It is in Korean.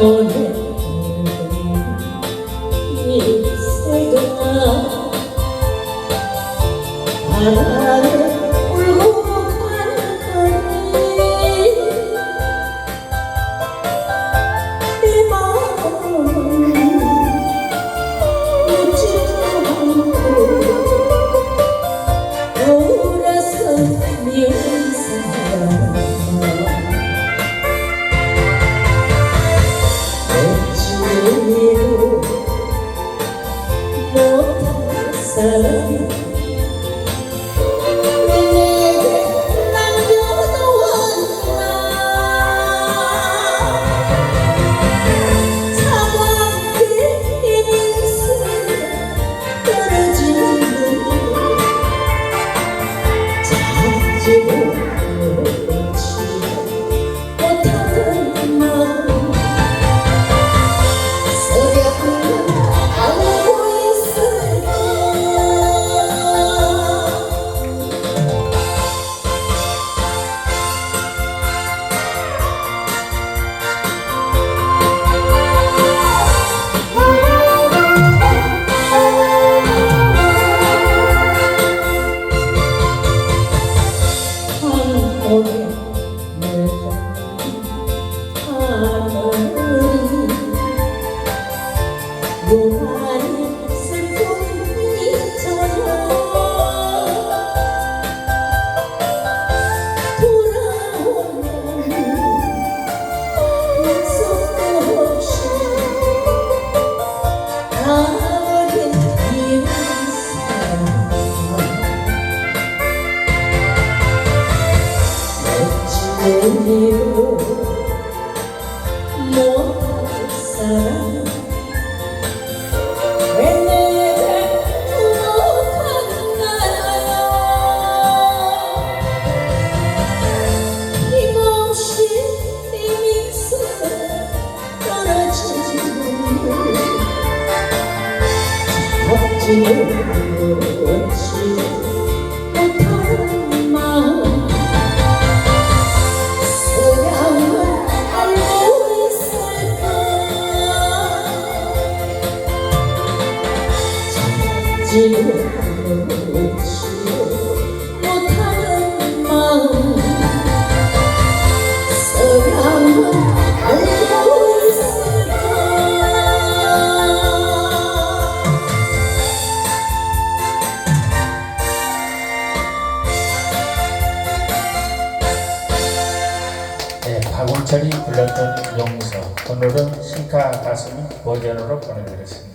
너의 미소가 바람에 Oh. 어찌로 못할 왜 내게 부족한가요 힘없이 네 미소가 떨어지는 잡지도 못지 네, 박원철이 불렀던 용서 오늘은 신카 가수님 버전으로 보내드렸습니다.